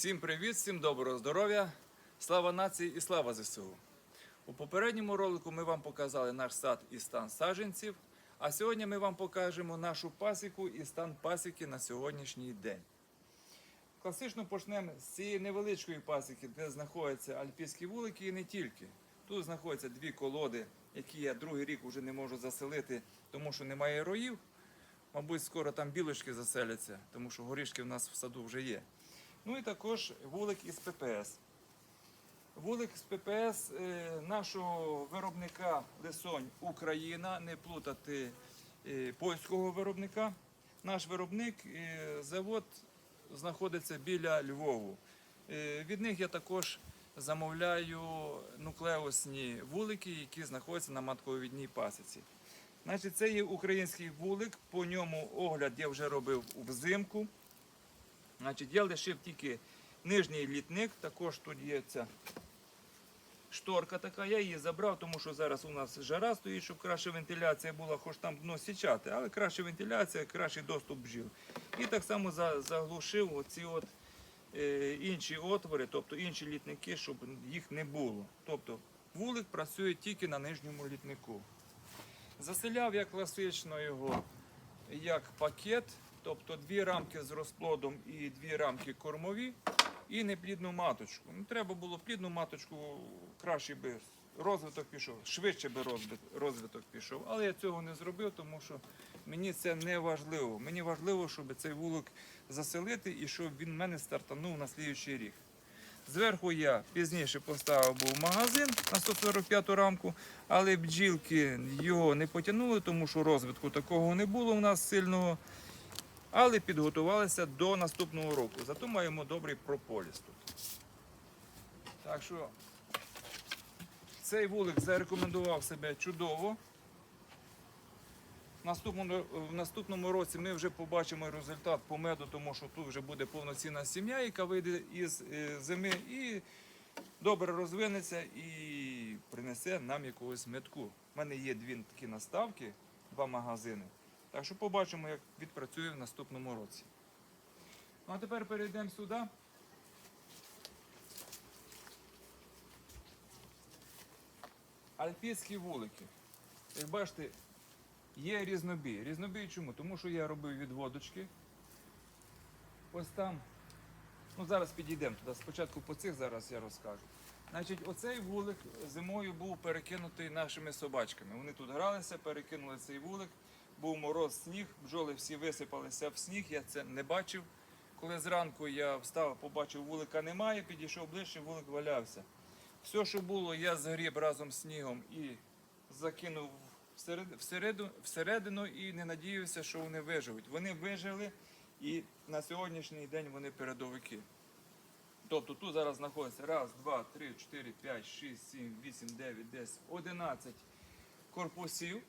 Всім привіт, всім доброго здоров'я, слава нації і слава ЗСУ. У попередньому ролику ми вам показали наш сад і стан саджанців, а сьогодні ми вам покажемо нашу пасіку і стан пасіки на сьогоднішній день. Класично почнемо з цієї невеличкої пасіки, де знаходяться альпійські вулики і не тільки. Тут знаходяться дві колоди, які я другий рік вже не можу заселити, тому що немає роїв. Мабуть, скоро там білочки заселяться, тому що горішки в нас в саду вже є. Ну і також вулик із ППС. Вулик з ППС е, нашого виробника Лисонь Україна, не плутати е, польського виробника. Наш виробник, е, завод знаходиться біля Львову. Від них я також замовляю нуклеусні вулики, які знаходяться на матковідній пасіці. Значить, це є український вулик, по ньому огляд я вже робив взимку. Значить, я лишив тільки нижній літник, також тут є ця шторка така. Я її забрав, тому що зараз у нас жара стоїть, щоб краща вентиляція була, хоч там дно січати, але краща вентиляція, кращий доступ бджіл. І так само заглушив оці от, е, інші отвори, тобто інші літники, щоб їх не було. Тобто вулик працює тільки на нижньому літнику. Заселяв я класично його як пакет, тобто дві рамки з розплодом і дві рамки кормові, і неплідну маточку. Ну, треба було плідну маточку, краще би розвиток пішов, швидше би розвиток пішов. Але я цього не зробив, тому що мені це не важливо. Мені важливо, щоб цей вулик заселити і щоб він в мене стартанув на слідуючий рік. Зверху я пізніше поставив був магазин на 145 рамку, але бджілки його не потягнули, тому що розвитку такого не було у нас сильного. Але підготувалися до наступного року. Зато маємо добрий прополіс тут. Так що цей вулик зарекомендував себе чудово. В наступному, в наступному році ми вже побачимо результат по меду, тому що тут вже буде повноцінна сім'я, яка вийде із е, зими і добре розвинеться і принесе нам якогось метку. У мене є дві такі наставки, два магазини. Так що побачимо, як відпрацює в наступному році. Ну а тепер перейдемо сюди. Альпійські вулики. Як бачите, Є різнобій. Різнобій чому? Тому що я робив відводочки. Ось там. Ну зараз підійдемо туди. Спочатку по цих зараз я розкажу. Значить, оцей вулик зимою був перекинутий нашими собачками. Вони тут гралися, перекинули цей вулик. Був мороз, сніг, бджоли всі висипалися в сніг, я це не бачив. Коли зранку я встав, побачив, вулика немає, підійшов ближче, вулик валявся. Все, що було, я згріб разом з снігом і закинув всеред- всереду, всередину і не надіявся, що вони виживуть. Вони вижили і на сьогоднішній день вони передовики. Тобто тут зараз знаходиться раз, два, три, чотири, п'ять, шість, сім, вісім, дев'ять, десять, одинадцять корпусів.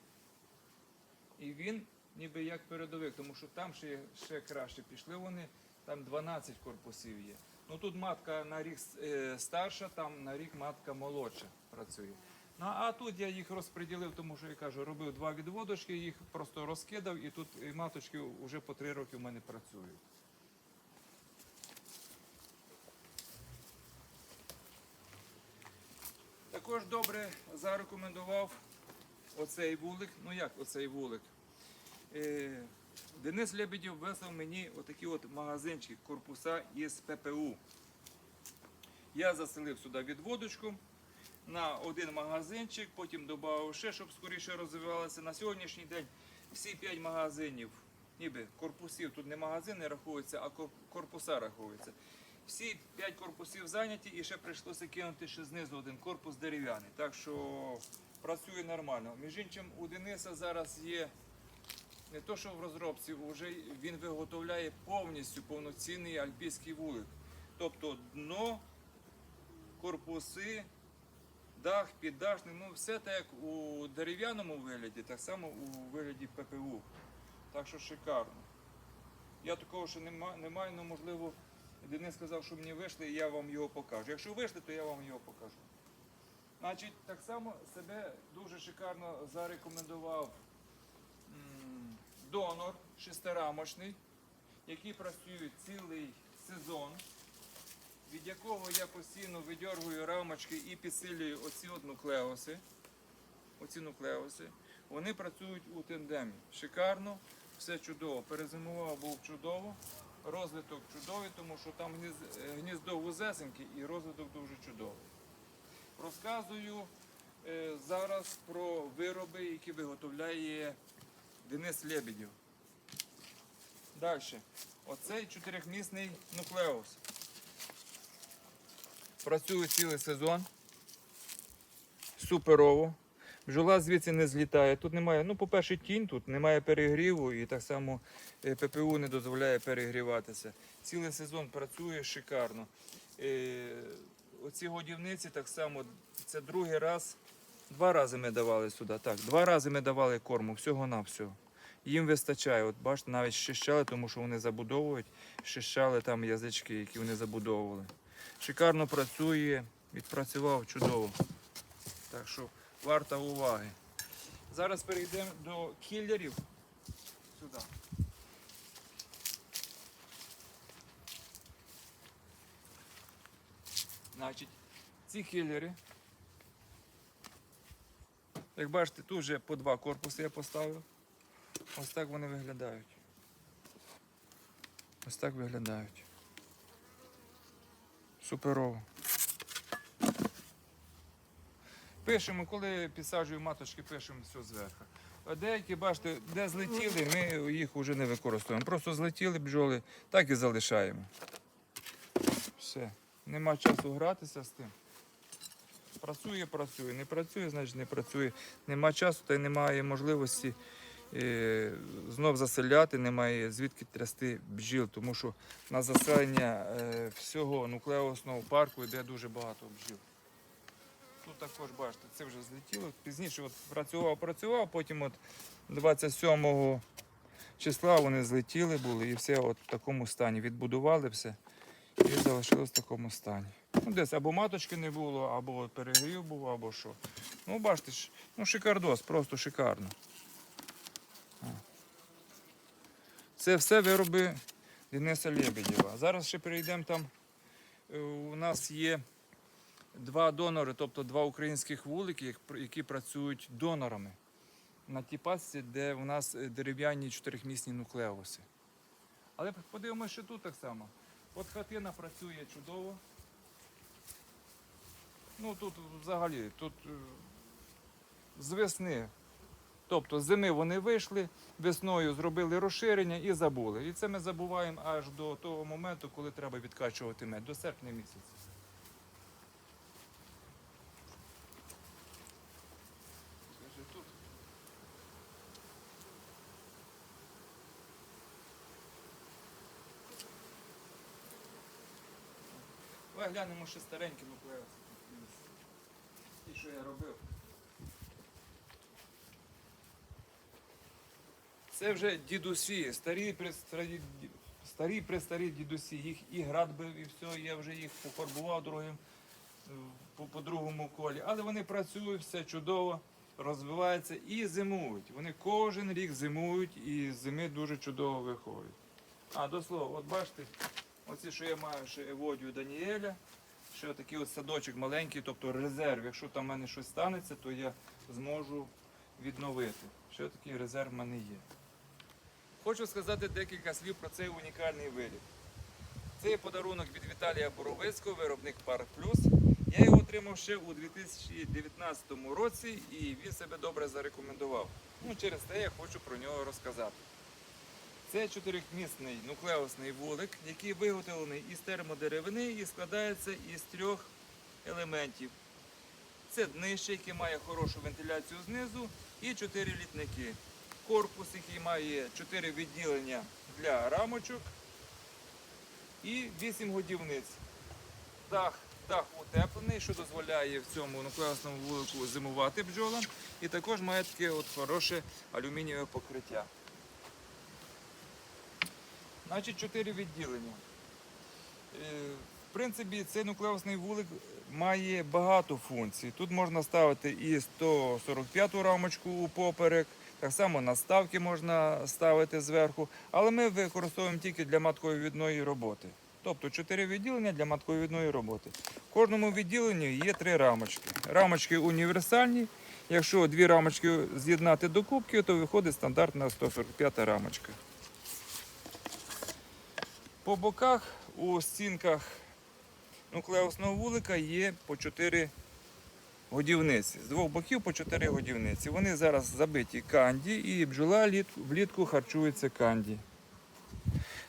І він ніби як передовик, тому що там ще, ще краще пішли вони, там 12 корпусів є. Ну тут матка на рік е, старша, там на рік матка молодша працює. Ну а тут я їх розподілив, тому що я кажу, робив два відводочки, їх просто розкидав, і тут маточки вже по три роки в мене працюють. Також добре зарекомендував оцей вулик. Ну як оцей вулик? Е, Денис Лебедєв вислав мені отакі от магазинчики, корпуса із ППУ. Я заселив сюди відводочку на один магазинчик, потім додав ще, щоб скоріше розвивалося. На сьогоднішній день всі п'ять магазинів, ніби корпусів, тут не магазини рахуються, а кор- корпуса рахуються. Всі п'ять корпусів зайняті і ще прийшлося кинути ще знизу один корпус дерев'яний. Так що працює нормально. Між іншим, у Дениса зараз є не то, що в розробці, вже він виготовляє повністю повноцінний альпійський вулик. Тобто дно, корпуси, дах, піддашник, ну все так як у дерев'яному вигляді, так само у вигляді ППУ. Так що шикарно. Я такого ще не маю, але можливо, Денис сказав, що мені вийшли, і я вам його покажу. Якщо вийшли, то я вам його покажу. Значить, так само себе дуже шикарно зарекомендував донор шестирамочний, який працює цілий сезон. від якого я постійно видьоргую рамочки і підсилюю оці от нуклеуси. Оці нуклеуси. Вони працюють у тендемі. Шикарно, все чудово. Перезимував був чудово. Розвиток чудовий, тому що там е, гніздо вузесеньке і розвиток дуже чудовий. Розказую е, зараз про вироби, які виготовляє Денис Лебедєв. Далі. Оцей чотирьохмісний нуклеус. Працює цілий сезон. Суперово. Бджола звідси не злітає. Тут немає, ну, по-перше, тінь, тут немає перегріву і так само е, ППУ не дозволяє перегріватися. Цілий сезон працює шикарно. Оці годівниці так само, це другий раз, два рази ми давали сюди. Так, два рази ми давали корму, всього на всього. Їм вистачає. От бачите, навіть щищали, тому що вони забудовують, щищали там язички, які вони забудовували. Шикарно працює, відпрацював чудово. Так що варта уваги. Зараз перейдемо до кілерів. Сюди. Значить, ці кілери. Як бачите, тут вже по два корпуси я поставив. Ось так вони виглядають. Ось так виглядають. Суперово. Пишемо, коли підсаджуємо маточки, пишемо все зверху. А деякі, бачите, де злетіли, ми їх вже не використовуємо. Просто злетіли бджоли, так і залишаємо. Все. Нема часу гратися з тим. Працює, працює. Не працює, значить не працює. Нема часу та й немає можливості е, знов заселяти, немає звідки трясти бджіл, тому що на заселення е, всього нуклеосного парку йде дуже багато бджіл. Тут також бачите, це вже злетіло. Пізніше от працював, працював, потім от 27 числа вони злетіли були і все от в такому стані. Відбудували все і залишилось в такому стані. Ну, десь або маточки не було, або перегрів був, або що. Ну, бачите, ну шикардос, просто шикарно. Це все вироби Дениса Лебедєва. Зараз ще перейдемо там. е, У нас є два донори, тобто два українських вулики, які працюють донорами на тій пасці, де у нас е, дерев'яні чотирихмісні нуклеуси. Але подивимося, що тут так само. От хатина працює чудово. Ну тут взагалі, тут е, з весни. Тобто зими вони вийшли, весною зробили розширення і забули. І це ми забуваємо аж до того моменту, коли треба відкачувати мед, до серпня місяця. Скажи, тут. Давай глянемо ще старенькі нуклеуси. Ті, що я робив. Це вже дідусі, старі престарі, старі престарі дідусі. Їх і град бив, і все, я вже їх пофарбував другим, по, по другому колі. Але вони працюють, все чудово, розвиваються і зимують. Вони кожен рік зимують і зими дуже чудово виходять. А до слова, от бачите, оці, що я маю ще Еводію Даніеля, ще такий от садочок маленький, тобто резерв. Якщо там в мене щось станеться, то я зможу відновити. Ще такий резерв в мене є. Хочу сказати декілька слів про цей унікальний виріб. Це подарунок від Віталія Боровицького, виробник Парк Плюс. Я його отримав ще у 2019 році і він себе добре зарекомендував. Ну, через те я хочу про нього розказати. Це чотирьохмісний нуклеусний вулик, який виготовлений із термодеревини і складається із трьох елементів. Це днище, яке має хорошу вентиляцію знизу, і чотири літники. Корпус, який має чотири відділення для рамочок і вісім годівниць. Дах, дах утеплений, що дозволяє в цьому нуклеусному вулику зимувати бджолам. І також має таке от хороше алюмінієве покриття. Значить, чотири відділення. Е, В принципі, цей нуклеусний вулик має багато функцій. Тут можна ставити і 145-ту рамочку у поперек, так само наставки можна ставити зверху, але ми використовуємо тільки для маткової роботи. Тобто чотири відділення для матковідної роботи. В кожному відділенні є три рамочки. Рамочки універсальні. Якщо дві рамочки з'єднати до кубки, то виходить стандартна 145 рамочка. По боках у стінках нуклеусного вулика є по 4 годівниці. З двох боків по 4 годівниці. Вони зараз забиті канді і бджола влітку харчується канді.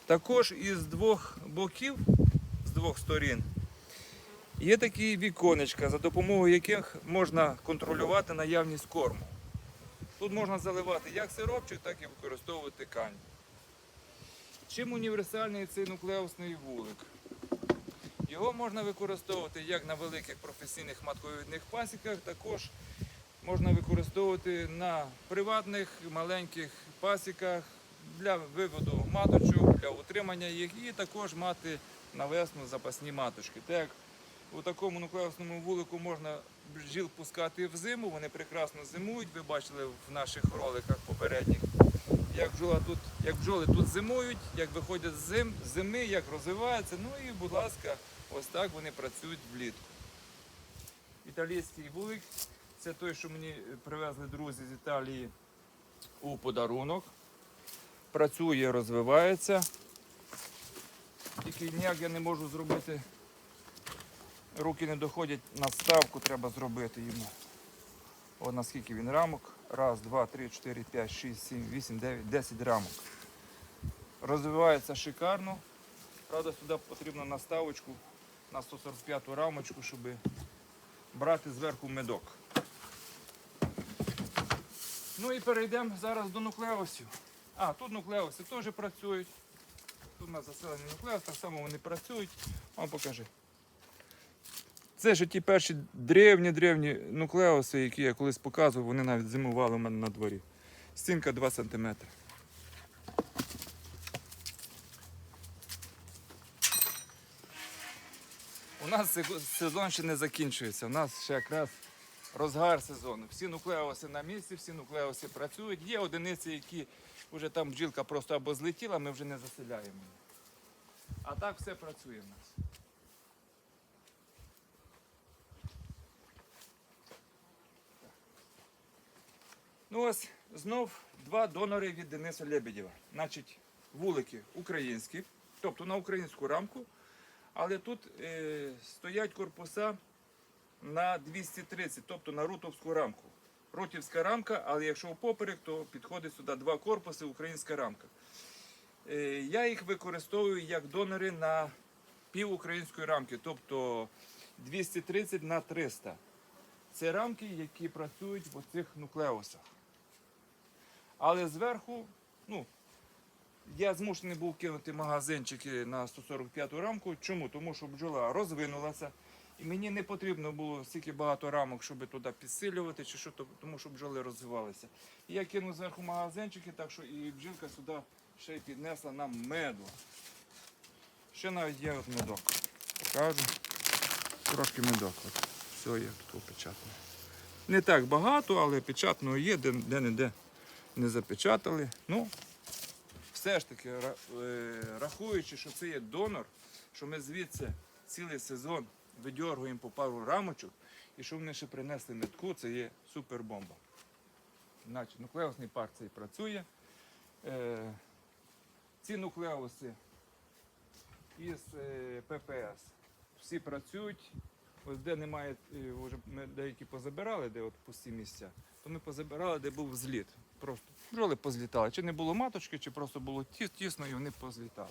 Також із двох боків, з двох сторін, є такі віконечка, за допомогою яких можна контролювати наявність корму. Тут можна заливати як сиропчик, так і використовувати канді. Чим універсальний цей нуклеусний вулик? Його можна використовувати як на великих професійних матковідних пасіках, також можна використовувати на приватних маленьких пасіках для виводу маточок, для утримання їх і також мати на весну запасні маточки. Так у такому нуклеусному вулику можна бджіл пускати в зиму, вони прекрасно зимують. Ви бачили в наших роликах попередніх. Як бджола тут, як бджоли тут зимують, як виходять з зим, зими, як розвиваються. Ну і, будь ласка, ось так вони працюють влітку. Італійський вулик це той, що мені привезли друзі з Італії у подарунок. Працює, розвивається. Тільки ніяк я не можу зробити. Руки не доходять на ставку, треба зробити йому. Наскільки він рамок. Раз, два, три, чотири, п'ять, шість, сім, вісім, дев'ять, десять рамок. Розвивається шикарно. Правда, сюди потрібно наставочку на 145 рамочку, щоб брати зверху медок. Ну і перейдемо зараз до нуклеусів. А, тут нуклеуси теж працюють. Тут у нас заселений нуклеус, так само вони працюють. Вам покажи. Це ж ті перші древні-древні нуклеуси, які я колись показував, вони навіть зимували у мене на дворі. Стінка 2 см. У нас сезон ще не закінчується. У нас ще якраз розгар сезону. Всі нуклеуси на місці, всі нуклеуси працюють. Є одиниці, які вже там бджілка просто або злетіла, ми вже не заселяємо. А так все працює в нас. Ну ось знов два донори від Дениса Лебедєва. Значить, вулики українські, тобто на українську рамку, але тут е, стоять корпуса на 230, тобто на рутовську рамку. Рутівська рамка, але якщо впоперек, то підходить сюди два корпуси, українська рамка. Е, я їх використовую як донори на пів української рамки, тобто 230 на 300. Це рамки, які працюють в оцих нуклеусах. Але зверху, ну, я змушений був кинути магазинчики на 145 рамку. Чому? Тому що бджола розвинулася. І мені не потрібно було стільки багато рамок, щоб туди підсилювати, чи що, тому що бджоли розвивалися. І я кинув зверху магазинчики, так що і бджілка сюди ще й піднесла нам меду. Ще навіть є от медок. Покажу. Трошки медок. От. Все є тут опечатано. Не так багато, але печатного є, де, де не де не запечатали. Ну, все ж таки, е, рахуючи, що це є донор, що ми звідси цілий сезон видьоргуємо по пару рамочок, і що вони ще принесли метку, це є супербомба. Значить, нуклеусний пар цей працює. Е, ці нуклеуси із е, ППС всі працюють. Ось де немає, вже ми деякі позабирали, де от пусті місця, то ми позабирали, де був зліт. Просто бджоли позлітали. Чи не було маточки, чи просто було тісно і вони позлітали.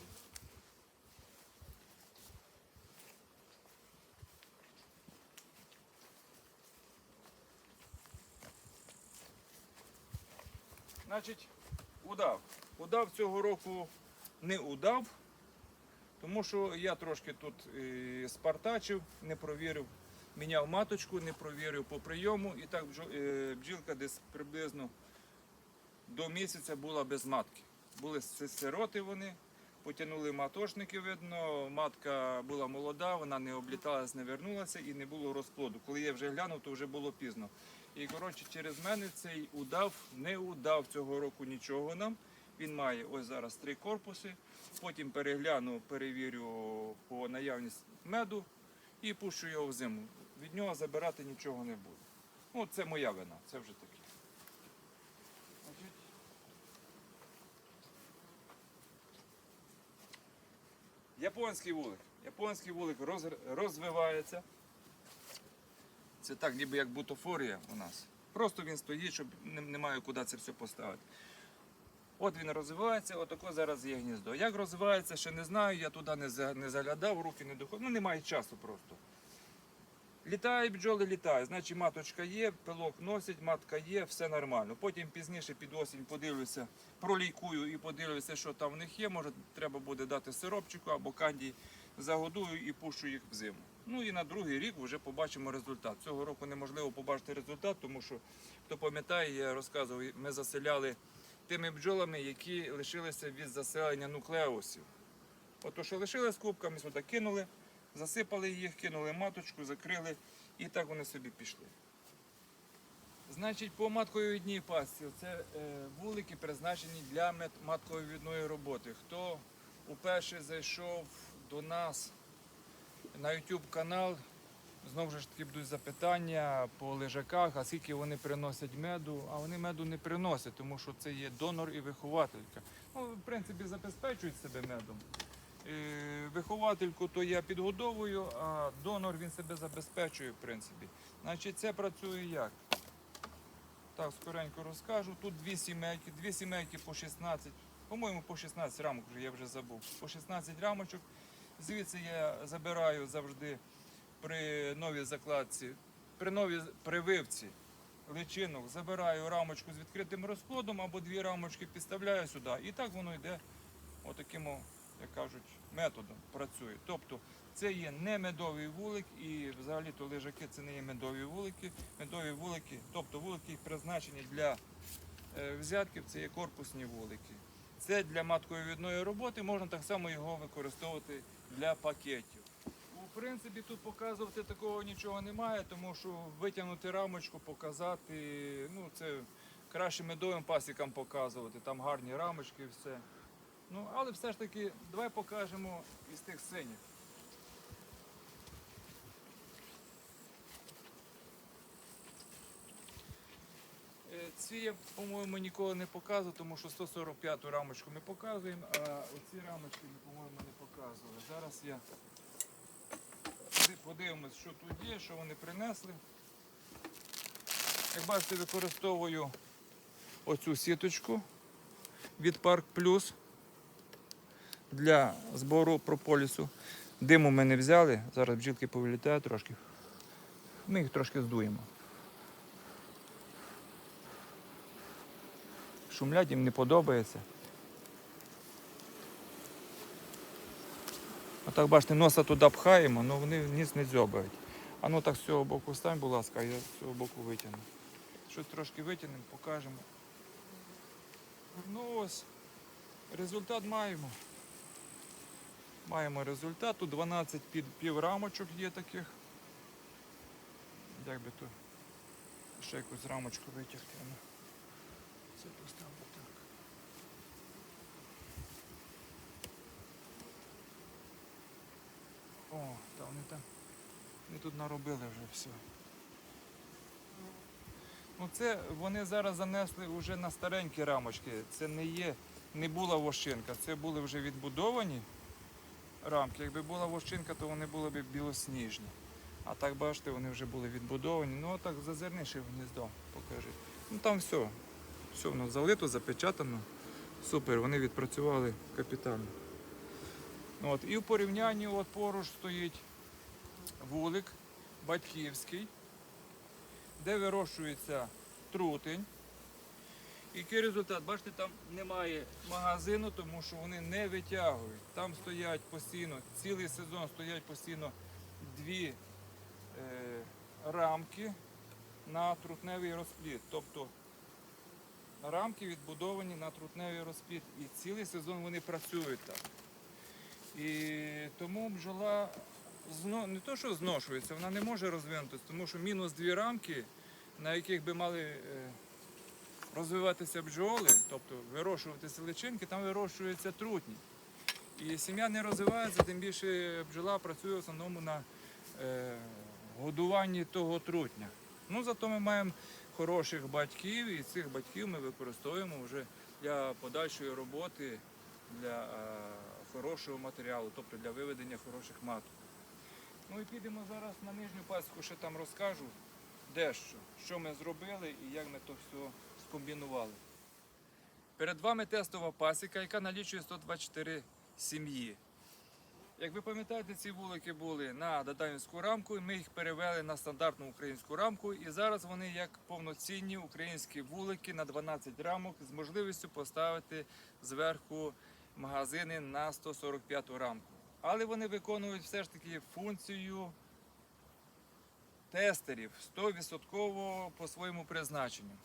Значить, удав. Удав цього року не удав, тому що я трошки тут е, спартачив, не провірив, міняв маточку, не провірив по прийому. І так е, бджілка десь приблизно до місяця була без матки. Були сироти вони, потягнули матошники, видно, матка була молода, вона не обліталась, не вернулася і не було розплоду. Коли я вже глянув, то вже було пізно. І коротше, через мене цей удав не удав цього року нічого нам. Він має ось зараз три корпуси. Потім перегляну, перевірю по наявність меду і пущу його в зиму. Від нього забирати нічого не буду. Ну, це моя вина, це вже таке. Значить, Японський вулик. Японський вулик роз- розвивається. Це так, ніби як бутафорія у нас. Просто він стоїть, щоб немає куди це все поставити. От він розвивається, отако зараз є гніздо. Як розвивається, ще не знаю, я туди не заглядав, руки не доходять. Ну немає часу просто. Літають бджоли, літають. Значить, маточка є, пилок носить, матка є, все нормально. Потім пізніше під осінь подивлюся, пролійкую і подивлюся, що там в них є. Може, треба буде дати сиропчику або кандії, загодую і пущу їх в зиму. Ну і на другий рік вже побачимо результат. Цього року неможливо побачити результат, тому що хто пам'ятає, я розказував, ми заселяли тими бджолами, які лишилися від заселення нуклеусів. Ото що лишили з кубками, сюди кинули, засипали їх, кинули маточку, закрили і так вони собі пішли. Значить, по матковідній пастці це е, вулики призначені для матковідної роботи. Хто уперше зайшов до нас на YouTube канал, знову ж таки будуть запитання по лежаках, а скільки вони приносять меду, а вони меду не приносять, тому що це є донор і вихователька. Ну, в принципі, забезпечують себе медом. Е, Виховательку то я підгодовую, а донор він себе забезпечує, в принципі. Значить, це працює як? Так, скоренько розкажу. Тут дві сімейки, дві сімейки по 16, по-моєму, по 16 рамок я вже забув. По 16 рамочок. Звідси я забираю завжди при новій закладці, при новій прививці личинок, забираю рамочку з відкритим розплодом або дві рамочки підставляю сюди. І так воно йде отаким, як кажуть, методом працює. Тобто це є не медовий вулик і взагалі-то лежаки це не є медові вулики. Медові вулики, тобто вулики призначені для е, взятків, це є корпусні вулики. Це для матковідної роботи, можна так само його використовувати для пакетів. У принципі, тут показувати такого нічого немає, тому що витягнути рамочку, показати, ну це краще медовим пасікам показувати, там гарні рамочки і все. Ну, але все ж таки, давай покажемо із тих синіх. Е, Ці я, по-моєму, ніколи не показую, тому що 145-ту рамочку ми показуємо, а оці рамочки ми, по-моєму, не показували. Зараз я подивимось, що тут є, що вони принесли. Як бачите, використовую оцю сіточку від Парк Плюс для збору прополісу. Диму ми не взяли, зараз бджілки повилітають трошки. Ми їх трошки здуємо. Шумлять їм не подобається. Отак, бачите, носа туди пхаємо, але вони ніс не дзьобають. А ну так з цього боку стань, будь ласка, я з цього боку витягну. Щось трошки витягнемо, покажемо. Ну ось, результат маємо. Маємо результат. Тут 12 під піврамочок є таких. Як би то ще якусь рамочку витягти. Це поставлю так. О, та вони там. Вони тут наробили вже все. Ну це вони зараз занесли вже на старенькі рамочки. Це не є, не була вощинка, це були вже відбудовані рамки. Якби була вощинка, то вони були б білосніжні. А так бачите, вони вже були відбудовані. Ну так зазирніши в гніздо, покажи. Ну там все. Все воно залито, запечатано. Супер, вони відпрацювали капітально. От, і в порівнянні от поруч стоїть вулик батьківський, де вирощується трутень. Який результат? Бачите, там немає магазину, тому що вони не витягують. Там стоять постійно, цілий сезон стоять постійно дві е, рамки на трутневий розплід. Тобто рамки відбудовані на трутневий розплід. І цілий сезон вони працюють там. І тому бджола зно, не то, що зношується, вона не може розвинутися, тому що мінус дві рамки, на яких би мали е, розвиватися бджоли, тобто вирощуватися личинки, там вирощуються трутні. І сім'я не розвивається, тим більше бджола працює в основному на е, годуванні того трутня. Ну, зато ми маємо хороших батьків, і цих батьків ми використовуємо вже для подальшої роботи, для е, хорошого матеріалу, тобто для виведення хороших маток. Ну і підемо зараз на нижню пасіку, ще там розкажу дещо, що ми зробили і як ми то все скомбінували. Перед вами тестова пасіка, яка налічує 124 сім'ї. Як ви пам'ятаєте, ці вулики були на даданівську рамку, і ми їх перевели на стандартну українську рамку. І зараз вони як повноцінні українські вулики на 12 рамок з можливістю поставити зверху магазини на 145 рамку. Але вони виконують все ж таки функцію тестерів 100% по своєму призначенню.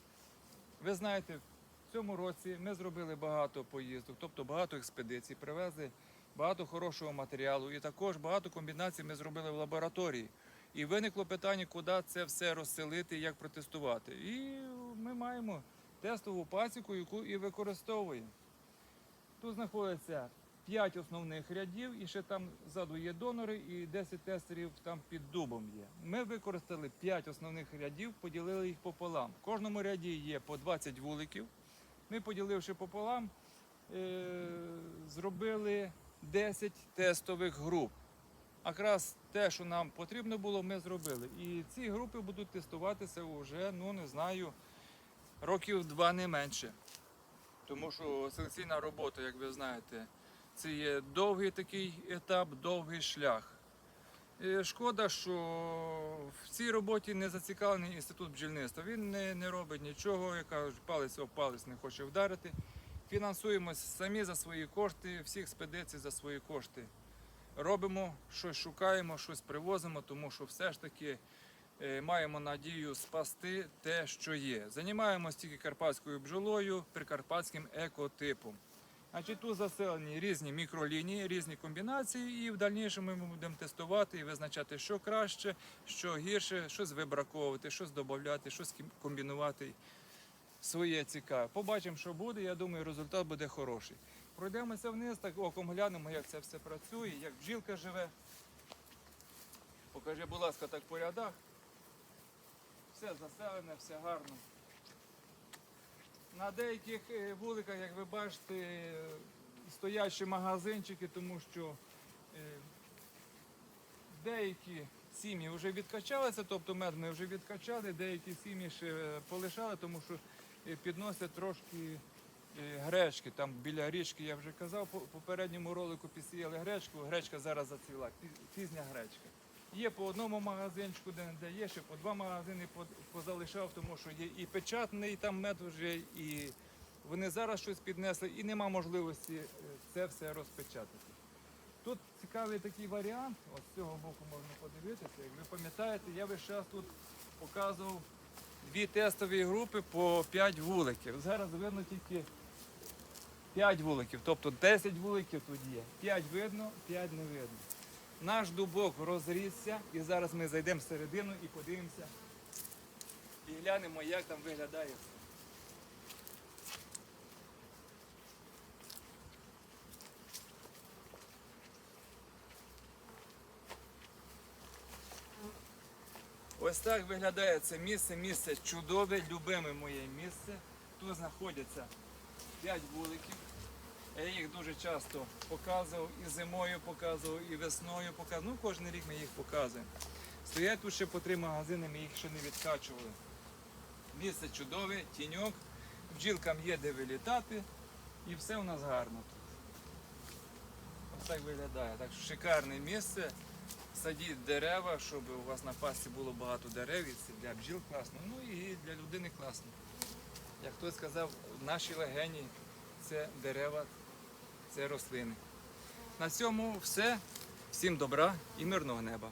Ви знаєте, в цьому році ми зробили багато поїздок, тобто багато експедицій, привезли багато хорошого матеріалу і також багато комбінацій ми зробили в лабораторії. І виникло питання, куди це все розселити як протестувати. І ми маємо тестову пасіку, яку і використовуємо. Тут знаходиться 5 основних рядів, і ще там ззаду є донори, і 10 тестерів там під дубом є. Ми використали 5 основних рядів, поділили їх пополам. В кожному ряді є по 20 вуликів. Ми, поділивши пополам, е- зробили 10 тестових груп. Якраз те, що нам потрібно було, ми зробили. І ці групи будуть тестуватися вже, ну не знаю, років два не менше. Тому що селекційна робота, як ви знаєте, це є довгий такий етап, довгий шлях. І шкода, що в цій роботі не зацікавлений інститут бджільництва. Він не, не робить нічого, як кажуть, палець об палець не хоче вдарити. Фінансуємо самі за свої кошти, всі експедиції за свої кошти. Робимо, щось шукаємо, щось привозимо, тому що все ж таки е, маємо надію спасти те, що є. Займаємося тільки карпатською бджолою, прикарпатським екотипом. Значить, тут заселені різні мікролінії, різні комбінації, і в дальнішому ми будемо тестувати і визначати, що краще, що гірше, щось вибраковувати, щось додати, щось комбінувати. Своє цікаве. Побачимо, що буде. Я думаю, результат буде хороший. Пройдемося вниз, так оком глянемо, як це все працює, як бджілка живе. Покажи, будь ласка, так по рядах. Все заселене, все гарно. На деяких е, вуликах, як ви бачите, е, стоять ще магазинчики, тому що е, деякі сім'ї вже відкачалися, тобто мед ми вже відкачали, деякі сім'ї ще полишали, тому що підносять трошки гречки. Там біля річки я вже казав, по попередньому ролику підсіяли гречку, гречка зараз зацвіла, пізня гречка. Є по одному магазинчику, де, є ще по два магазини позалишав, тому що є і печатний там мед вже, і вони зараз щось піднесли, і нема можливості е, це все розпечатати. Тут цікавий такий варіант, от з цього боку можна подивитися. Як ви пам'ятаєте, я весь час тут показував дві тестові групи по 5 вуликів. Зараз видно тільки 5 вуликів, тобто 10 вуликів тут є. 5 видно, 5 не видно. Наш дубок розрісся, і зараз ми зайдемо всередину і подивимося і глянемо, як там виглядає. Ось так виглядає це місце. Місце чудове, любиме моє місце. Тут знаходяться 5 вуликів. Я їх дуже часто показував, і зимою показував, і весною показував. Ну, кожен рік ми їх показуємо. Стоять тут ще по три магазини, ми їх ще не відкачували. Місце чудове, тіньок, бджілкам є де вилітати, і все у нас гарно тут. Ось так виглядає. Так що шикарне місце. Садіть дерева, щоб у вас на пасті було багато дерев, і це для бджіл класно, ну і для людини класно. Як хтось сказав, в нашій легені це дерева, це рослини. На цьому все. Всім добра і мирного неба.